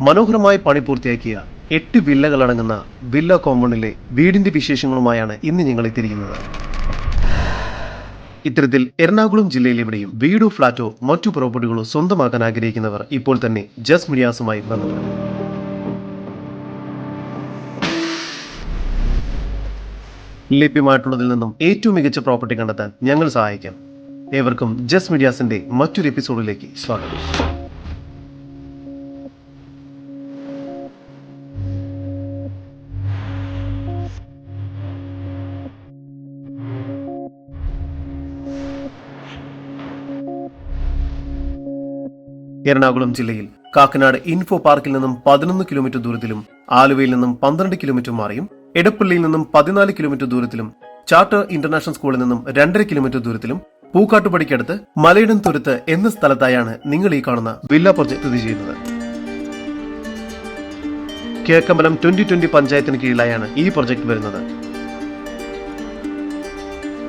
മനോഹരമായി പണി പൂർത്തിയാക്കിയ എട്ട് വില്ലകളടങ്ങുന്ന വില്ല കോമ്പൗണ്ടിലെ വീടിന്റെ വിശേഷങ്ങളുമായാണ് ഇന്ന് ഞങ്ങൾ എത്തിയിരിക്കുന്നത്. ഇത്തരത്തിൽ എറണാകുളം ജില്ലയിൽ എവിടെയും വീടോ ഫ്ളാറ്റോ മറ്റു പ്രോപ്പർട്ടികളോ സ്വന്തമാക്കാൻ ആഗ്രഹിക്കുന്നവർ ഇപ്പോൾ തന്നെ ജസ് മിഡിയാസുമായി ബന്ധപ്പെടും ലഭ്യമായിട്ടുള്ളതിൽ നിന്നും ഏറ്റവും മികച്ച പ്രോപ്പർട്ടി കണ്ടെത്താൻ ഞങ്ങൾ സഹായിക്കാം. ഏവർക്കും ജസ് മീഡിയാസിന്റെ മറ്റൊരു എപ്പിസോഡിലേക്ക് സ്വാഗതം. എറണാകുളം ജില്ലയിൽ കാക്കനാട് ഇൻഫോ പാർക്കിൽ നിന്നും പതിനൊന്ന് കിലോമീറ്റർ ദൂരത്തിലും ആലുവയിൽ നിന്നും പന്ത്രണ്ട് കിലോമീറ്റർ മാറിയും എടപ്പള്ളിയിൽ നിന്നും പതിനാല് കിലോമീറ്റർ ദൂരത്തിലും ചാർട്ടർ ഇന്റർനാഷണൽ സ്കൂളിൽ നിന്നും രണ്ടര കിലോമീറ്റർ ദൂരത്തിലും പൂക്കാട്ടുപടിക്കടുത്ത് മലയിടം തുരുത്ത് എന്ന സ്ഥലത്തായാണ് നിങ്ങൾ ഈ കാണുന്ന വില്ല പ്രൊജക്ട് സ്ഥിതി ചെയ്യുന്നത്. കേക്കമ്പലം ട്വന്റി ട്വന്റി പഞ്ചായത്തിന് കീഴിലായാണ് ഈ പ്രൊജക്ട് വരുന്നത്.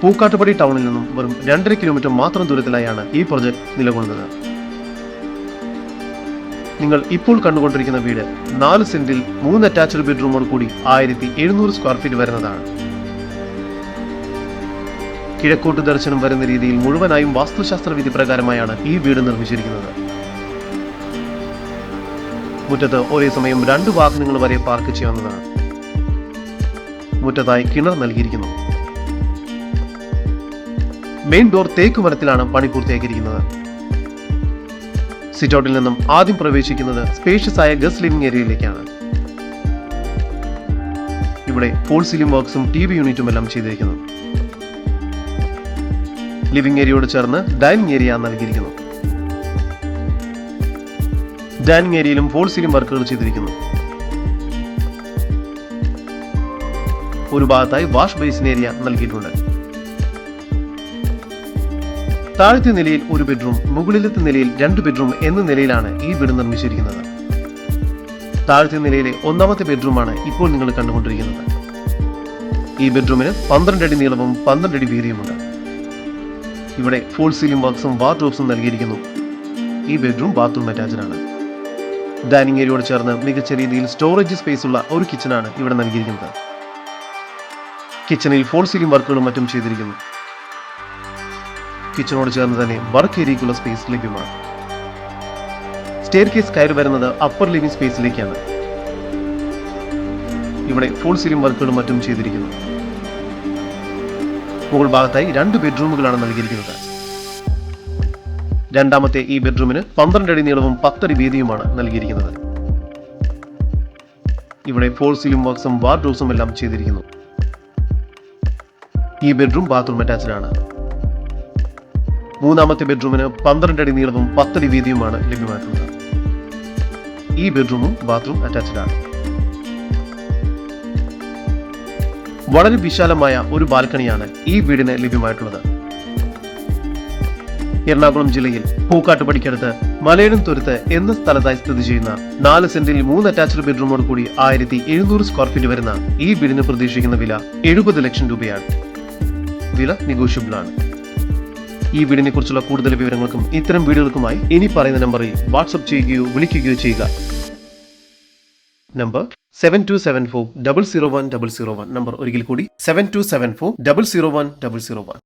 പൂക്കാട്ടുപടി ടൗണിൽ നിന്നും വെറും രണ്ടര കിലോമീറ്റർ മാത്രം ദൂരത്തിലായാണ് ഈ പ്രൊജക്ട് നിലകൊള്ളുന്നത്. നിങ്ങൾ ഇപ്പോൾ കണ്ടുകൊണ്ടിരിക്കുന്ന വീട് നാല് സെന്റിൽ മൂന്ന് അറ്റാച്ച്ഡ് ബെഡ്റൂമോട് കൂടി ആയിരത്തി എഴുന്നൂറ് സ്ക്വയർ ഫീറ്റ് വരുന്നതാണ്. കിഴക്കോട്ട് ദർശനം വരുന്ന രീതിയിൽ മുഴുവനായും വാസ്തുശാസ്ത്ര വിധി പ്രകാരമായാണ് ഈ വീട് നിർമ്മിച്ചിരിക്കുന്നത്. മുറ്റത്ത് ഒരേ സമയം രണ്ട് വാഹനങ്ങൾ വരെ പാർക്ക് ചെയ്യാവുന്നതാണ്. മുറ്റത്തായി കിണർ നൽകിയിരിക്കുന്നു. മെയിൻ ഡോർ തേക്ക് മരത്തിലാണ് പണി പൂർത്തിയാക്കിയിരിക്കുന്നത്. സിറ്റൗട്ടിൽ നിന്നും ആദ്യം പ്രവേശിക്കുന്നത് സ്പേഷ്യസ് ആയ ഗസ്റ്റ് ലിവിംഗ് ഏരിയയിലേക്കാണ് ഇവിടെ ഫോൾ സീലിംഗ് വർക്ക്സും ടി വി യൂണിറ്റും എല്ലാം ചെയ്തിരിക്കുന്നു. ലിവിംഗ് ഏരിയയോട് ചേർന്ന് ഡൈനിങ് ഏരിയ നൽകിയിരിക്കുന്നു. ഡൈനിങ് ഏരിയയിലും ഫോൾ സീലിംഗ് വർക്കുകൾ ചെയ്തിരിക്കുന്നു. ഒരു ഭാഗത്തായി വാഷ് ബേസിൻ ഏരിയ നൽകിയിട്ടുണ്ട്. താഴത്തെ നിലയിൽ ഒരു ബെഡ്റൂം മുകളിലത്തെ നിലയിൽ രണ്ട് ബെഡ്റൂം എന്ന നിലയിലാണ് ഈ വീട് നിർമ്മിച്ചിരിക്കുന്നത്. താഴത്തെ നിലയിലെ ഒന്നാമത്തെ ബെഡ്റൂമാണ് ഇപ്പോൾ നിങ്ങൾ കണ്ടുകൊണ്ടിരിക്കുന്നത്. ഈ ബെഡ്റൂമിന് പന്ത്രണ്ട് അടി നീളവും പന്ത്രണ്ട് അടി വീതിയുമുണ്ട്. ഇവിടെ ഫുൾ സീലിംഗ് വർക്ക്സും വാർഡ്രോബ്സും നൽകിയിരിക്കുന്നു. ഈ ബെഡ്റൂം ബാത്റൂം അറ്റാച്ച്ഡ് ആണ്. ഡൈനിങ് ഏരിയയോട് ചേർന്ന് മികച്ച രീതിയിൽ സ്റ്റോറേജ് സ്പേസ് ഉള്ള ഒരു കിച്ചണാണ് ഇവിടെ നൽകിയിരിക്കുന്നത്. കിച്ചണിൽ ഫോൾ സീലിംഗ് വർക്കുകളും മറ്റും ചെയ്തിരിക്കുന്നു. കിച്ചണോട് ചേർന്ന് തന്നെ വർക്ക് ഏരിയയ്ക്കുള്ള സ്പേസ് ലഭ്യമാണ് സ്റ്റെയർ കേസ് കയറി വരുന്നത് അപ്പർ ലിവിംഗ് സ്പേസിലേക്കാണ് ഇവിടെ ഫുൾ സീലിംഗ് വർക്കുകളും മറ്റും ചെയ്തിരിക്കുന്നു. മുകൾ ഭാഗത്തായി രണ്ട് ബെഡ്റൂമുകളാണ് നൽകിയിരിക്കുന്നത്. രണ്ടാമത്തെ ഈ ബെഡ്റൂമിന് പന്ത്രണ്ട് അടി നീളവും പത്തടി വീതിയുമാണ് നൽകിയിരിക്കുന്നത്. ഇവിടെ ഫോൾ സീലിംഗ് വർക്ക്സും വാർഡ്രോസും എല്ലാം ചെയ്തിരിക്കുന്നു. ഈ ബെഡ്റൂം ബാത്റൂം അറ്റാച്ച്ഡ് ആണ്. മൂന്നാമത്തെ ബെഡ്റൂമിന് പന്ത്രണ്ട് അടി നീളവും പത്തടി വീതിയുമാണ് ലഭ്യമായിട്ടുള്ളത് ഈ ബെഡ്റൂമും ബാത്റൂം ആണ്. വളരെ വിശാലമായ ഒരു ബാൽക്കണിയാണ് ഈ വീടിന് ലഭ്യമായിട്ടുള്ളത്. എറണാകുളം ജില്ലയിൽ പൂക്കാട്ടുപടിക്കടുത്ത് മലയിടം തുരുത്ത് എന്ന സ്ഥലത്തായി സ്ഥിതി ചെയ്യുന്ന നാല് സെന്റിൽ മൂന്ന് അറ്റാച്ച്ഡ് ബെഡ്റൂമോട് കൂടി ആയിരത്തി എഴുന്നൂറ് സ്ക്വയർ ഫീറ്റ് വരുന്ന ഈ വീടിന് പ്രതീക്ഷിക്കുന്ന വില എഴുപത് ലക്ഷം രൂപയാണ്. വില നെഗോഷ്യബിൾ ആണ് ഈ വീടിനെ കുറിച്ചുള്ള കൂടുതൽ വിവരങ്ങൾക്കും ഇത്തരം വീഡിയോകൾക്കുമായി ഇനി പറയുന്ന നമ്പറിൽ വാട്സപ്പ് ചെയ്യുകയോ വിളിക്കുകയോ ചെയ്യുക. Number seven two seven four double zero one double zero one number ഒരിക്കൽ കൂടി seven two seven four double zero one double zero one